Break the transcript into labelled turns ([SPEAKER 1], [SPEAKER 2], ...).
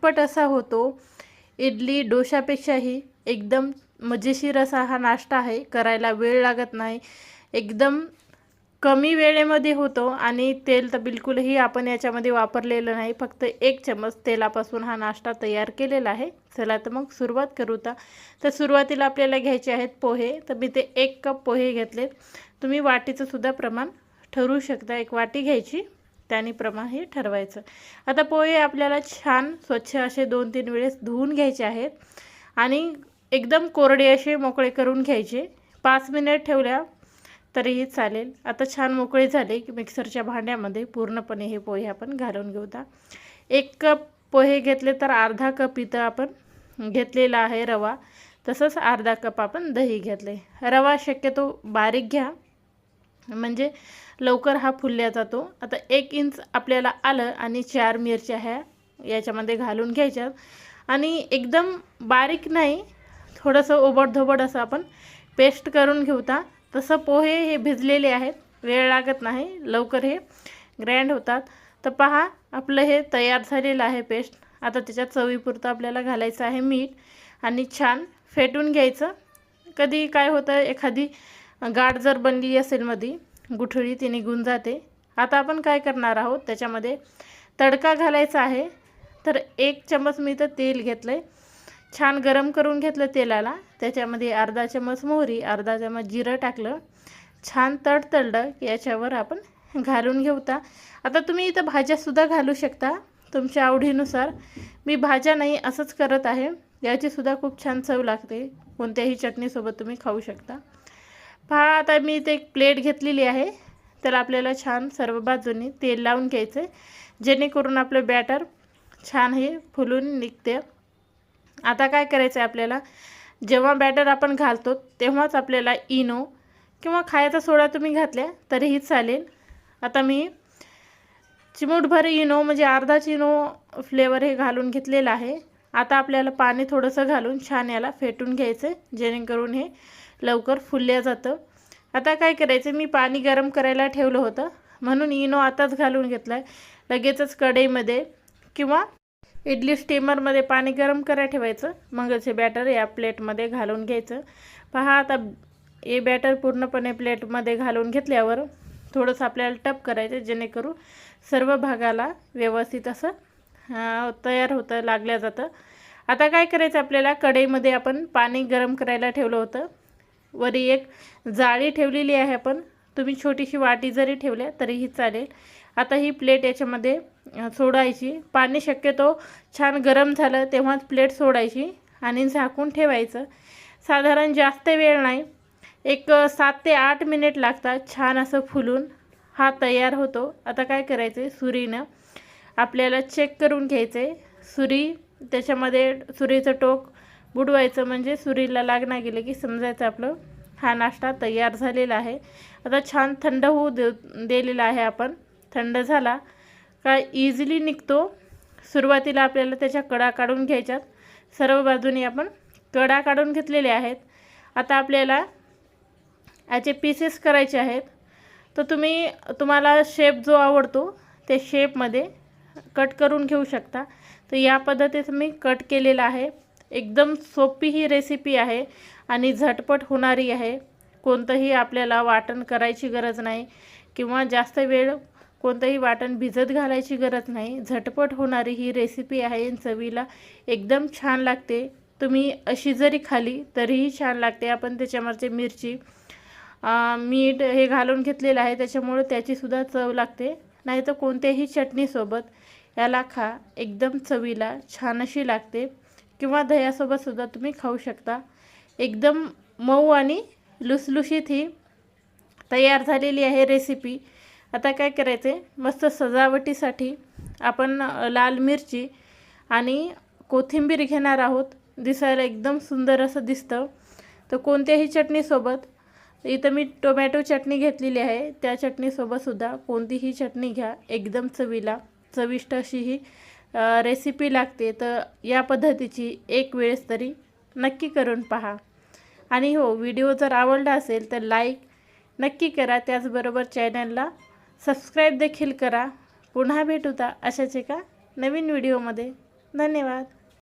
[SPEAKER 1] झटपट असा होतो. इडली डोशापेक्षाही एकदम मजेशीर असा हा नाश्ता आहे. करायला वेळ लागत नाही. एकदम कमी वेळेमध्ये होतो आणि तेल तर बिलकुलही आपण याच्यामध्ये वापरलेलं नाही. फक्त एक चमच तेलापासून हा नाश्ता तयार केलेला आहे. चला तर मग सुरुवात करू तर सुरुवातीला आपल्याला घ्यायचे आहेत पोहे. तर मी ते एक कप पोहे घेतलेत. तुम्ही वाटीचं सुद्धा प्रमाण ठरवू शकता. एक वाटी घ्यायची. त्याने प्रमाणे हे ठरवायचं. आता पोहे आपल्याला छान स्वच्छ असे दोन तीन वेळेस धुवून घ्यायचे आहेत आणि एकदम कोरडे असे मोकळे करून घ्यायचे. पाच मिनिट ठेवल्या तरीही चालेल. आता छान मोकळे झाले की मिक्सरच्या भांड्यामध्ये पूर्णपणे हे पोहे आपण घालून घेऊता एक कप पोहे घेतले तर अर्धा कप इथं आपण घेतलेला आहे रवा. तसंच अर्धा कप आपण दही घेतले. रवा शक्यतो बारीक घ्या. म्हणजे लवकर हा फुलल्या जातो. आता एक इंच आपल्याला आलं आणि चार मिरच्या ह्या याच्यामध्ये घालून घ्यायच्यात आणि एकदम बारीक नाही थोडंसं ओबडधोबड असं आपण पेस्ट करून घेऊता. तसं पोहे हे भिजलेले आहेत वेळ लागत नाही लवकर हे ग्रँड होतात. तर पहा आपलं हे तयार झालेलं आहे पेस्ट. आता त्याच्यात चवीपुरतं आपल्याला घालायचं आहे मीठ आणि छान फेटून घ्यायचं. कधी काय होतं एखादी गाठ जर बनली असेल मधी गुठळी ती निघून जाते. आता आपण काय करणार आहोत? त्याच्यामध्ये तडका घालायचा आहे. तर एक चमच मी तर तेल घेतलं आहे छान गरम करून घेतलं तेलाला. त्याच्यामध्ये अर्धा चमच मोहरी अर्धा चमच जिरं टाकलं. छान तडतडलं की याच्यावर आपण घालून घेऊता. आता तुम्ही इथं भाज्यासुद्धा घालू शकता. तुमच्या आवडीनुसार. मी भाज्या नाही असंच करत आहे. याचीसुद्धा खूप छान चव लागते. कोणत्याही चटणीसोबत तुम्ही खाऊ शकता. पहा आता मी इथे एक प्लेट घेतलेली आहे. तर आपल्याला छान सर्व बाजूनी तेल लावून घ्यायचं आहे जेणेकरून आपलं बॅटर छान हे फुलून निघते. आता काय करायचं आहे आपल्याला? जेव्हा बॅटर आपण घालतो तेव्हाच आपल्याला इनो किंवा खायचा सोडा तुम्ही घातल्या तरीही चालेल. आता मी चिमूटभर इनो म्हणजे अर्धा चिनो फ्लेवर हे घालून घेतलेलं आहे. आता आपल्याला पाणी थोडंसं घालून छान याला फेटून घ्यायचं जेणेकरून हे लवकर फुलल्या जातं. आता काय करायचं मी पाणी गरम करायला ठेवलं होतं. म्हणून इनो आताच घालून घेतला आहे लगेचच कढईमध्ये किंवा इडली स्टीमरमध्ये पाणी गरम करायला ठेवायचं. मग हे बॅटर या प्लेटमध्ये घालून घ्यायचं. पहा आता हे बॅटर पूर्णपणे प्लेटमध्ये घालून घेतल्यावर थोडंसं आपल्याला टप करायचं जेणेकरून सर्व भागाला व्यवस्थित असं तयार होतं लागल्या जातं. आता काय करायचं आपल्याला कढईमध्ये आपण पाणी गरम करायला ठेवलं होतं. वरी एक जाळी ठेवलेली आहे आपण. तुम्ही छोटीशी वाटी जरी ठेवल्या तरीही चालेल. आता ही प्लेट याच्यामध्ये सोडायची. पाणी शक्यतो छान गरम झालं तेव्हाच प्लेट सोडायची आणि झाकून ठेवायचं. साधारण जास्त वेळ नाही. एक सात ते आठ मिनिट लागतात छान असं फुलून. हा तयार होतो. आता काय करायचं आहे सुरीनं आपल्याला चेक करून घ्यायचं आहे सुरी त्याच्यामध्ये सुरीचं टोक बुडवायचं म्हणजे सुरीला लागणार गेलं की समजायचं आपलं. हा नाश्ता तयार झालेला आहे. आता छान थंड होऊ दे दिलेला आहे आपण. थंड झाला का इझिली निघतो. सुरुवातीला आपल्याला त्याच्या कडा काढून घ्यायच्यात. सर्व बाजूनी आपण कडा काढून घेतलेले आहेत. आता आपल्याला याचे पीसेस करायचे आहेत. तर तुम्ही तुम्हाला शेप जो आवडतो त्या शेपमध्ये कट करून घेऊ शकता. तर या पद्धतीत मी कट केलेला आहे. एकदम सोपी ही रेसिपी आहे आणि झटपट होणारी आहे. कोणतंही आपल्याला वाटण करायची गरज नाही किंवा जास्त वेळ कोणतंही वाटण भिजत घालायची गरज नाही. झटपट होणारी ही रेसिपी आहे चवीला एकदम छान लागते. तुम्ही अशी जरी खाली तरीही छान लागते. आपण त्याच्यावरचे मिरची मीठ हे घालून घेतलेलं आहे. त्याच्यामुळे त्याचीसुद्धा चव लागते. नाही तर कोणत्याही चटणीसोबत याला खा. एकदम चवीला छान अशी लागते. किंवा दह्यासोबतसुद्धा तुम्ही खाऊ शकता. एकदम मऊ आणि लुसलुशीत ही तयार झालेली आहे रेसिपी आता काय करायचं आहे मस्त सजावटीसाठी आपण लाल मिरची आणि कोथिंबीर घेणार आहोत. दिसायला एकदम सुंदर असं दिसतं. तर कोणत्याही चटणीसोबत इथं मी टोमॅटो चटणी घेतलेली आहे. त्या चटणीसोबतसुद्धा कोणतीही चटणी घ्या. एकदम चवीला चविष्ट अशी ही रेसिपी लागते तर या पद्धतीची एक वेळेस तरी नक्की करून पहा. आणि हो व्हिडिओ जर आवडला असेल तर लाईक नक्की करा. त्याचबरोबर चॅनलला सबस्क्राईब देखील करा. पुन्हा भेटूता अशाच एका नवीन व्हिडिओमध्ये धन्यवाद.